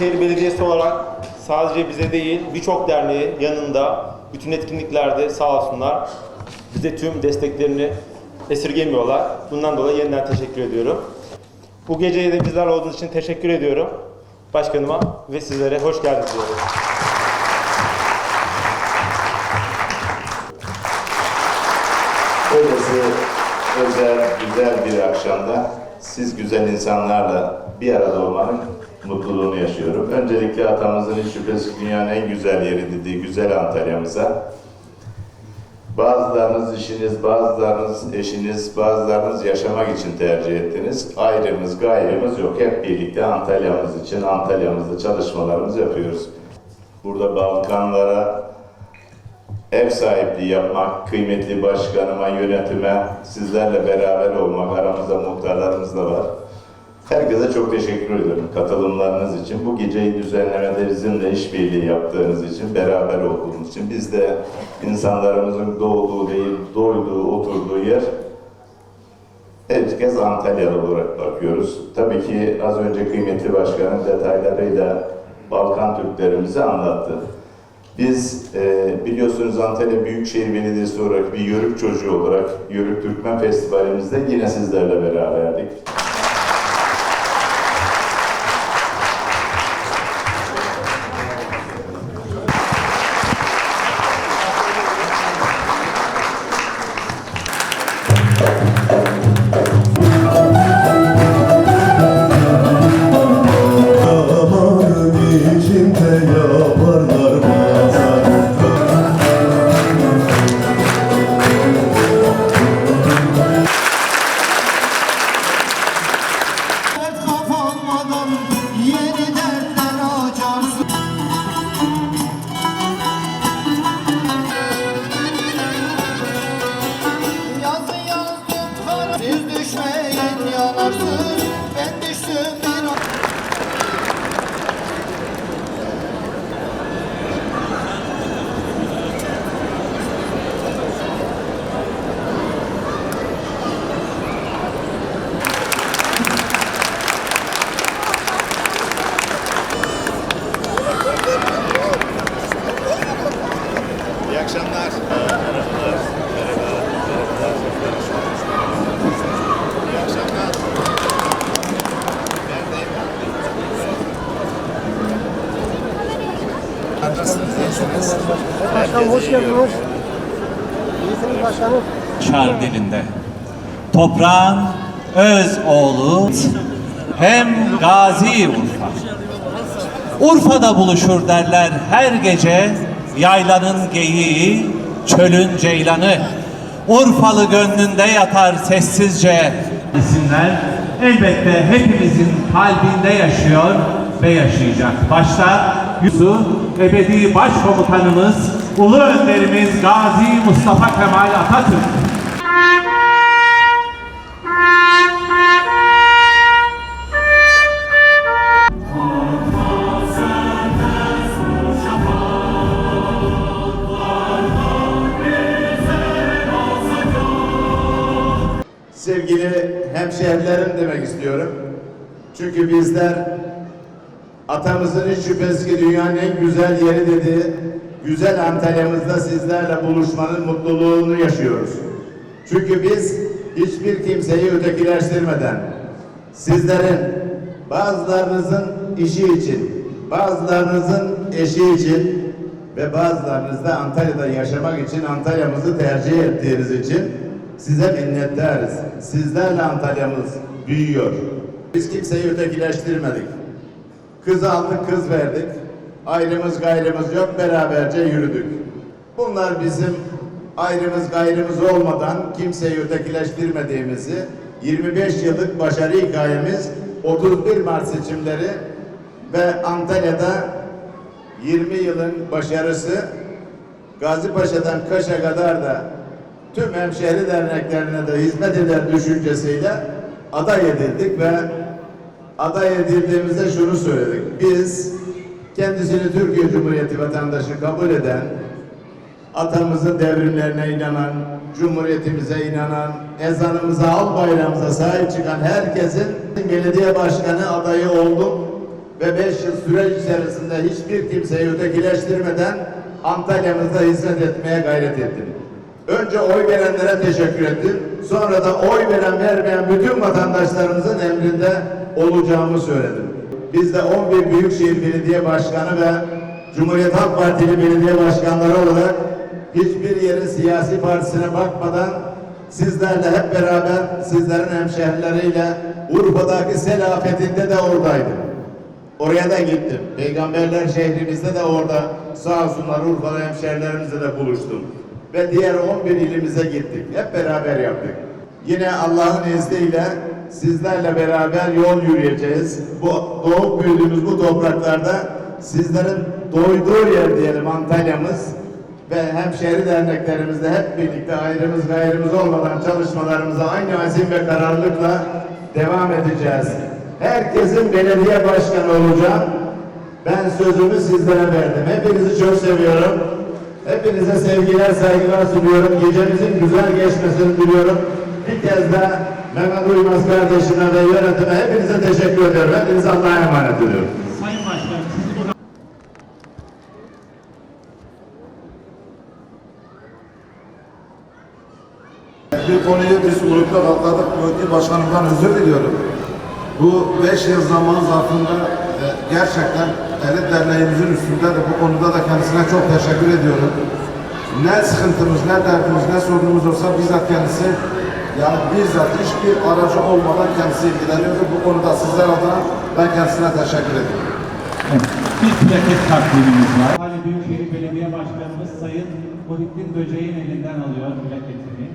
Büyükşehir Belediyesi olarak sadece bize değil birçok derneği yanında bütün etkinliklerde sağ olsunlar bize tüm desteklerini esirgemiyorlar. Bundan dolayı yeniden teşekkür ediyorum. Bu geceye de bizler olduğunuz için teşekkür ediyorum. Başkanıma ve sizlere hoş geldiniz diyorum. Böylesi özel, güzel bir akşamda siz güzel insanlarla bir arada olmanın mutluluğunu yaşıyorum. Öncelikle atamızın hiç şüphesiz dünyanın en güzel yeri dediği güzel Antalya'mıza bazılarınız işiniz, bazılarınız eşiniz, bazılarınız yaşamak için tercih ettiniz. Ayrımız, gayrımız yok. Hep birlikte Antalya'mız için, Antalya'mızda çalışmalarımızı yapıyoruz. Burada Balkanlara, ev sahipliği yapmak, kıymetli başkanıma, yönetime, sizlerle beraber olmak, aramızda muhtarlarımız da var. Herkese çok teşekkür ediyorum katılımlarınız için. Bu geceyi düzenlemede bizimle işbirliği yaptığınız için, beraber olduğunuz için. Biz de insanlarımızın doğduğu değil, doyduğu, oturduğu yer herkes Antalyalı olarak bakıyoruz. Tabii ki az önce kıymetli başkanın detaylarıyla Balkan Türklerimizi anlattı. Biz e, biliyorsunuz Antalya Büyükşehir Belediyesi olarak bir Yörük çocuğu olarak Yörük Türkmen Festivalimizde yine sizlerle beraberdik. Hoş geldiniz. İyisiniz başkanım. Çar dilinde. Toprağın öz oğlu hem Gazi Urfa. Urfa'da buluşur derler her gece yaylanın geyiği, çölün ceylanı. Urfalı gönlünde yatar sessizce. İsimler elbette hepimizin kalbinde yaşıyor ve yaşayacak. Başta Yusuf, ebedi başkomutanımız, ulu önderimiz Gazi Mustafa Kemal Atatürk. Sevgili hemşehrilerim demek istiyorum. Çünkü bizler atamızın hiç şüphesiz ki dünyanın en güzel yeri dediği güzel Antalya'mızda sizlerle buluşmanın mutluluğunu yaşıyoruz. Çünkü biz hiçbir kimseyi ötekileştirmeden sizlerin bazılarınızın işi için, bazılarınızın eşi için, ve bazılarınız da Antalya'da yaşamak için Antalya'mızı tercih ettiğiniz için size minnettarız. Sizlerle Antalya'mız büyüyor. Biz kimseyi ötekileştirmedik. Kız aldık, kız verdik. Ayrımız gayrımız yok, beraberce yürüdük. Bunlar bizim ayrımız gayrımız olmadan kimseyi ötekileştirmediğimizi 25 yıllık başarı hikayemiz 31 Mart seçimleri ve Antalya'da 20 yılın başarısı Gazi Paşa'dan Kaş'a kadar da tüm hemşehri derneklerine de hizmet eder düşüncesiyle aday edildik ve aday edildiğimizde şunu söyledik. Biz kendisini Türkiye Cumhuriyeti vatandaşı kabul eden, atamızın devrimlerine inanan, cumhuriyetimize inanan, ezanımıza, al bayrağımıza sahip çıkan herkesin belediye başkanı adayı oldum ve 5 yıl süreç içerisinde hiçbir kimseyi ötekileştirmeden Antalya'mızda hizmet etmeye gayret ettim. Önce oy verenlere teşekkür ettim. Sonra da oy veren vermeyen bütün vatandaşlarımızın emrinde olacağımı söyledim. Biz de 11 Büyükşehir Belediye Başkanı ve Cumhuriyet Halk Partili belediye başkanları olarak hiçbir yerin siyasi partisine bakmadan sizlerle hep beraber sizlerin hemşehrileriyle Urfa'daki sel afetinde de oradaydım. Oraya da gittim. Peygamberler şehrimizde de orada sağ olsunlar Urfalı hemşerilerimizle de buluştum. Ve diğer 11 ilimize gittik. Hep beraber yaptık. Yine Allah'ın izniyle sizlerle beraber yol yürüyeceğiz. Bu doğup büyüdüğümüz bu topraklarda sizlerin doyduğu yer diyelim Antalya'mız ve hemşehri derneklerimizle hep birlikte ayrımız gayrımız olmadan çalışmalarımıza aynı azim ve kararlılıkla devam edeceğiz. Herkesin belediye başkanı olacağım. Ben sözümü sizlere verdim. Hepinizi çok seviyorum. Hepinize sevgiler, saygılar sunuyorum. Gecemizin güzel geçmesini diliyorum. Bir kez daha Mehmet Uymaz kardeşime ve yönetime hepinize teşekkür ediyorum. Hepinize Allah'a emanet ediyorum. Sayın Başkanım sizi burada Bir konuyu biz grupta kalkladık. Bölge başkanımdan özür diliyorum. Bu beş yıl zaman zarfında e, gerçekten Elit Derneğimizin üstünde de bu konuda da kendisine çok teşekkür ediyorum. Ne sıkıntımız, ne derdimiz, ne sorunumuz olsa bizzat kendisi yani bizzat hiçbir aracı olmadan kendisi ilgileniyordu. Bu konuda sizler adına ben kendisine teşekkür ediyorum. bir plaket takdimimiz var. Ali Büyükşehir Belediye Başkanımız Sayın Muhittin Böceğin elinden alıyor plaketini.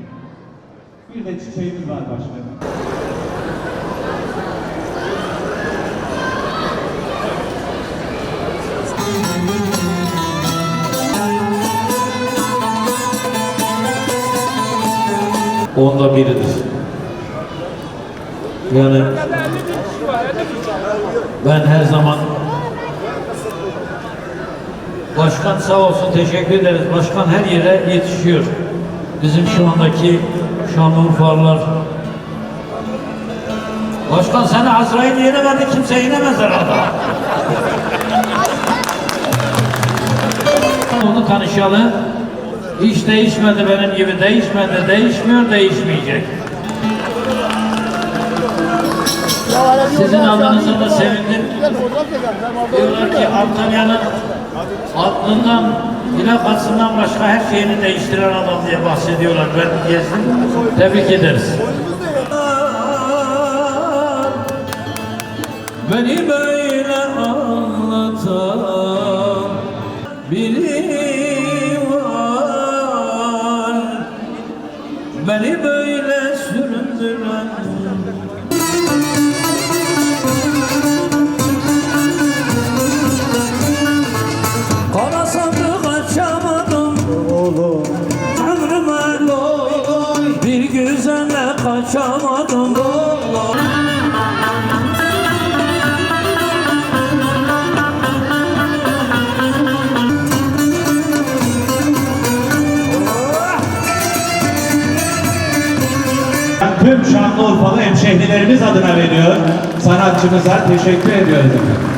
Bir de çiçeğimiz var başkanım. Onda biridir. Yani ben her zaman Başkan sağ olsun teşekkür ederiz. Başkan her yere yetişiyor. Bizim şu andaki Şanlıurfalılar Başkan seni Azrail yenemedi kimse yenemez herhalde. Onu tanışalı. Hiç değişmedi benim gibi değişmedi, değişmiyor, değişmeyecek. Sizin adınıza da sevindim. Diyorlar ki Antalya'nın aklından, plakasından başka her şeyini değiştiren adam diye bahsediyorlar. Ben gezdim. Tebrik ederiz. Beni böyle Şanlıurfalı hemşehrilerimiz adına veriyor. Sanatçımıza teşekkür ediyoruz efendim.